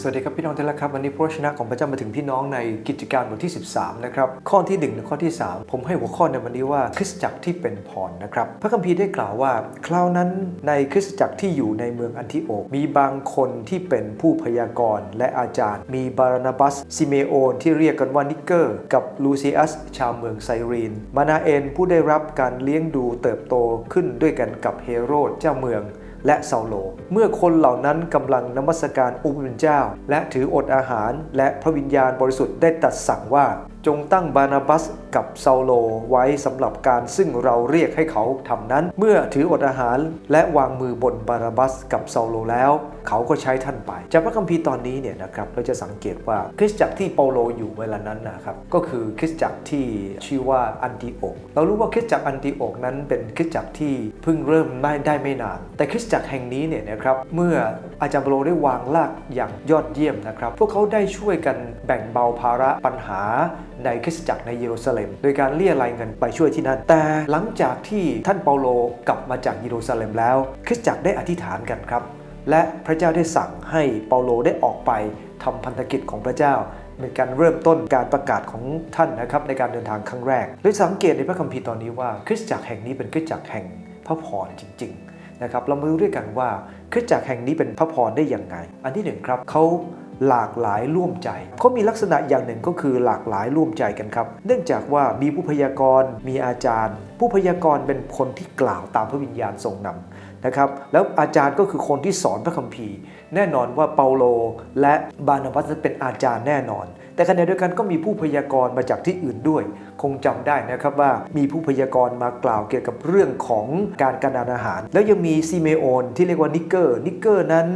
สวัสดีครับพี่น้องท่านละครับวันนี้พระวจนะของพระเจ้ามาถึงพี่น้องในกิจการบทที่ 13 นะครับข้อที่1ถึงข้อที่ 3 ผมให้หัวข้อในวันนี้ว่าคริสตจักรที่เป็นพรนะครับพระคัมภีร์ได้กล่าวว่า คราวนั้นในคริสตจักรที่อยู่ในเมืองอันทิโอกมีบางคนที่เป็นผู้พยากรณ์และอาจารย์ มีบารานาบัสซิเมโอนที่เรียกกันว่านิกเกอร์ กับลูซิอัสชาวเมืองไซรีนมานาเอนผู้ได้รับการเลี้ยงดูเติบโตขึ้นด้วยกันกับเฮโรดเจ้าเมือง และเซาโล เมื่อคนเหล่านั้นกำลังนมัสการองค์พระผู้เป็นเจ้า และถืออดอาหารและพระวิญญาณบริสุทธิ์ได้ตัดสั่งว่า จงตั้งบานาบัสกับเซาโลไว้สำหรับการซึ่งเราเรียกให้เขาทำนั้น เมื่อถืออดอาหารและวางมือบนบานาบัสกับเซาโลแล้ว เขาก็ใช้ท่านไป จากพระคัมภีร์ตอนนี้เนี่ยนะครับเราจะสังเกตว่าคริสตจักรที่เปาโลอยู่เวลานั้นนะครับก็คือคริสตจักรที่ชื่อว่าอันติโอก เรารู้ว่าคริสตจักรอันติโอกนั้นเป็นคริสตจักรที่เพิ่งเริ่มไม่ได้ไม่นาน แต่คริสตจักรแห่งนี้เนี่ยนะครับเมื่ออาจารย์เปาโลได้วางรากอย่างยอดเยี่ยมนะครับพวกเขาได้ช่วยกันแบ่งเบาภาระปัญหาในคริสตจักรในเยรูซาเล็ม โดยการเลี่ยรายเงินไปช่วยที่นั่น แต่หลังจากที่ท่านเปาโลกลับมาจากเยรูซาเล็มแล้ว คริสตจักรได้อธิษฐานกันครับ และพระเจ้าได้สั่งให้เปาโลได้ออกไปทำพันธกิจของพระเจ้าเป็นการเริ่มต้นการประกาศของท่านนะครับในการเดินทางครั้งแรกเลยสังเกตในพระคัมภีร์ตอนนี้ว่าคริสตจักรแห่งนี้เป็นคริสตจักรแห่งพระพรจริงๆนะครับเรามาดูด้วยกันว่าคริสตจักรแห่งนี้เป็นพระพรได้อย่างไง อันที่หนึ่งครับเขา หลากหลายร่วมใจเขามีลักษณะอย่างหนึ่งก็คือหลากหลายร่วมใจกันครับ เนื่องจากว่ามีผู้พยากรณ์มีอาจารย์ ผู้พยากรณ์เป็นคนที่กล่าวตามพระวิญญาณทรงนำนะครับแล้วอาจารย์ก็คือคนที่สอนพระคัมภีร์ แน่นอนว่าเปาโลและบานาบัสเป็นอาจารย์แน่นอน แต่ขณะเดียวกันก็มีผู้พยากรณ์มาจากที่อื่นด้วย คงจำได้นะครับว่ามีผู้พยากรณ์มากล่าวเกี่ยวกับเรื่องของการกรดานอาหาร แล้วยังมีซิเมโอนที่เรียกว่านิกเกอร์นิกเกอร์นั้น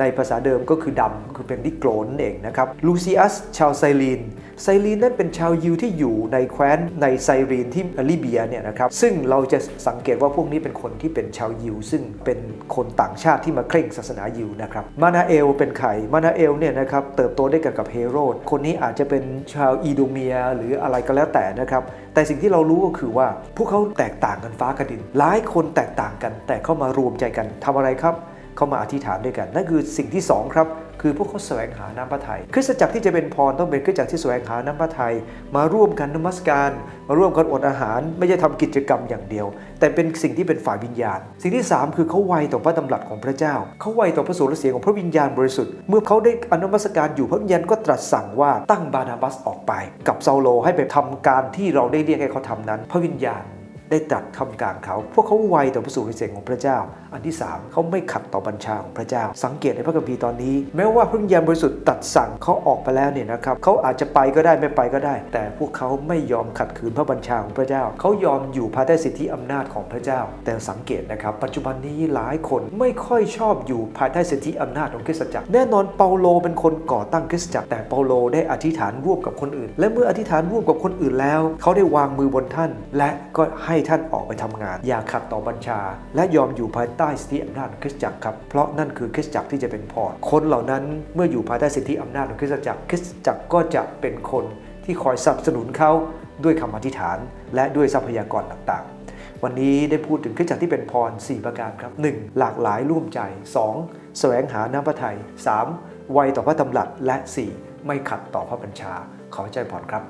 ในภาษาเดิมก็คือดำคือเป็นนิโกรนนเองนะครับลูซิอัสชาวไซรีนไซรีนนั้นเป็นชาวยิวที่อยู่ในแคว้นในไซรีนที่ลิเบียเนี่ยนะครับซึ่งเราจะสังเกตว่าพวกนี้เป็นคนที่เป็นชาวยิว ซึ่งเป็นคนต่างชาติที่มาเคร่งศาสนายิวนะครับมานาเอลเป็นใครมานาเอลเนี่ยนะครับเติบโตได้กันกับเฮโรด คนนี้อาจจะเป็นชาวอีโดเมียหรืออะไรก็แล้วแต่นะครับแต่สิ่งที่เรารู้ก็คือว่าพวกเขาแตกต่างกันฟ้ากับดิน หลายคนแตกต่างกัน แต่เข้ามารวมใจกันทำอะไรครับเข้ามาอธิษฐานด้วยกัน นั่นคือสิ่งที่สองครับ คือพวกเขาแสวงหาน้ำพระทัยคริสตจักรที่จะเป็นพรต้องเป็นคริสตจักรที่แสวงหาน้ำพระทัยมาร่วมกันนมัสการ มาร่วมกันอดอาหาร ไม่ใช่ทำกิจกรรมอย่างเดียว แต่เป็นสิ่งที่เป็นฝ่ายวิญญาณ สิ่งที่ 3 คือเขาไวต่อพระดำรัสของพระเจ้าเขาไวต่อพระสุรเสียงของพระวิญญาณบริสุทธิ์เมื่อเขาได้อนุมัสการอยู่พระวิญญาณก็ตรัสสั่งว่าตั้งบานาบัสออกไป กับเซาโลให้ไปทำการที่เราได้เรียกให้เขาทำนั้น พระวิญญาณ ได้ตรัสคำกลางเขา พวกเขาไวต่อพระสุรเสียงของพระเจ้า อันที่ 3 เขาไม่ขัดต่อบัญชาของพระเจ้า สังเกตในพระคัมภีร์ตอนนี้ แม้ว่าพระวิญญาณบริสุทธิ์ตรัสสั่งเขาออกไปแล้วเนี่ยนะครับเขาอาจจะไปก็ได้ไม่ไปก็ได้ แต่พวกเขาไม่ยอมขัดขืนพระบัญชาของพระเจ้า เขายอมอยู่ภายใต้สิทธิอำนาจของพระเจ้า แต่สังเกตนะครับ ปัจจุบันนี้หลายคนไม่ค่อยชอบอยู่ภายใต้สิทธิอำนาจของคริสตจักร แน่นอนเปาโลเป็นคนก่อตั้งคริสตจักร แต่เปาโลได้อธิษฐานร่วมกับคนอื่น และเมื่ออธิษฐานร่วมกับคนอื่นแล้ว เขาได้วางมือบนท่าน และก็ให้ท่านออกไปทำงาน อย่าขัดต่อบัญชา และยอมอยู่ภายใต้สิทธิอำนาจของคริสตจักรครับเพราะนั่นคือคริสตจักรที่จะเป็นพรคนเหล่านั้นเมื่ออยู่ภายใต้สิทธิอำนาจของคริสตจักรคริสตจักรก็จะเป็นคนที่คอยสนับสนุนเขาด้วยคำอธิษฐาน และด้วยทรัพยากรต่างๆ วันนี้ได้พูดถึงคริสตจักรที่เป็นพร 4 ประการครับ 1. หลากหลายร่วมใจ 2. แสวงหาน้ำพระทัย 3. ไวต่อพระตำรัสและ 4. ไม่ขัดต่อพระบัญชาขอใจผ่อนครับ